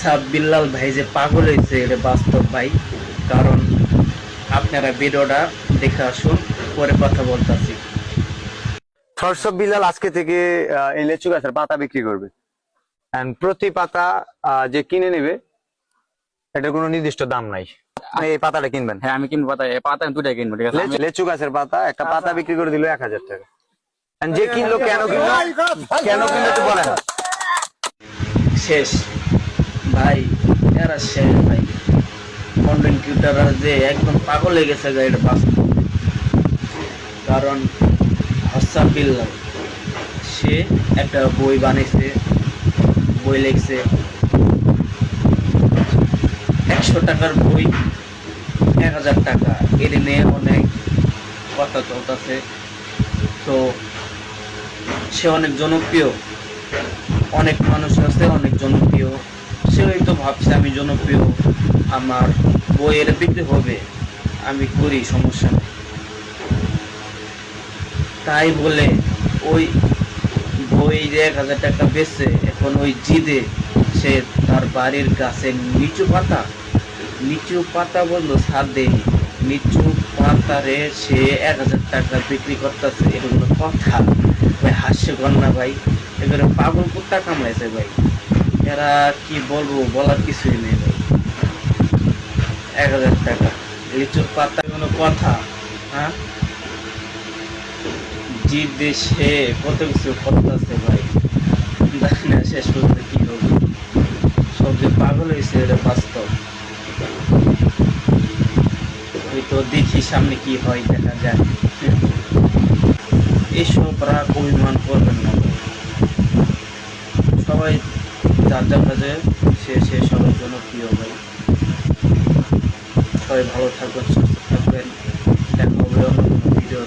WhatsApp Billal ভাই যে পাগল হয়েছে এটা বাস্তব ভাই কারণ আপনারা ভিডিওটা দেখে আসুন পরে কথা বলতেছি থরসব বিলাল আজকে থেকে আহ, এই লেচু গাছের পাতা বিক্রি করবে প্রতি পাতা আহ, যে কিনে নেবে এটার কোনো নির্দিষ্ট দাম নাই আপনি এই পাতাটা কিনবেন হ্যাঁ আমি কিনবো পাতা এই পাতা আমি দুটাই কিনবো ঠিক আছে লেচু- গাছের পাতা একটা পাতা বিক্রি করে দিল এক হাজার টাকা যে কিনলো কেন কিনলো কেন কিনলো বলেন শেষ ভাই, এরা শেষ ভাই। কন্টেন্ট ক্রিয়েটাররা যে একদম পাগল হয়ে গেছে গা, এটা বাস্তব। কারণ হোয়াটসঅ্যাপ বিল্লাল, সে একটা বই বানিয়েছে, বই লিখছে। একশো টাকার বই, এক হাজার টাকা। এর নিয়ে অনেক কথা চলতেছে। তো সে অনেক জনপ্রিয়। অনেক মানুষ আছে, অনেক জনপ্রিয়। সে হয়তো ভাবছে, আমি জনপ্রিয়। আমার বইয়ের বিক্রি হবে, আমি করি, সমস্যা তাই বলে ওই বই যে এক হাজার টাকা বেচছে, এখন ওই জিদে, সে তার বাড়ির গাছের নিচু পাতা নিচু পাতা বলল ছাদে, নিচু পাতারে সে এক হাজার টাকা বিক্রি করতেছে কোনো কথা। ভাই, হাস্যকর না ভাই এবারে পাগল কুত্তা কামড়াইছে ভাই। এরা কি বলব, বলার কিছুই নেই ভাই। এক হাজার টাকা। লিচুর পাতা কোনো কথা হ্যাঁ? জিদ দেশে কত কিছু করতেছে ভাই। জানি না শেষ পর্যন্ত কি হবে। সব যে পাগল হয়েছে, এটা বাস্তব। ওই তো দেখি সামনে কি হয়, দেখা যায় এসব রাগ অভিমান করবেন না সবাই যার যার কাজে সে সে সবার জন্য প্রিয় হয় সবাই ভালো থাকবেন, সুস্থ থাকবেন। দেখা হবে অন্য video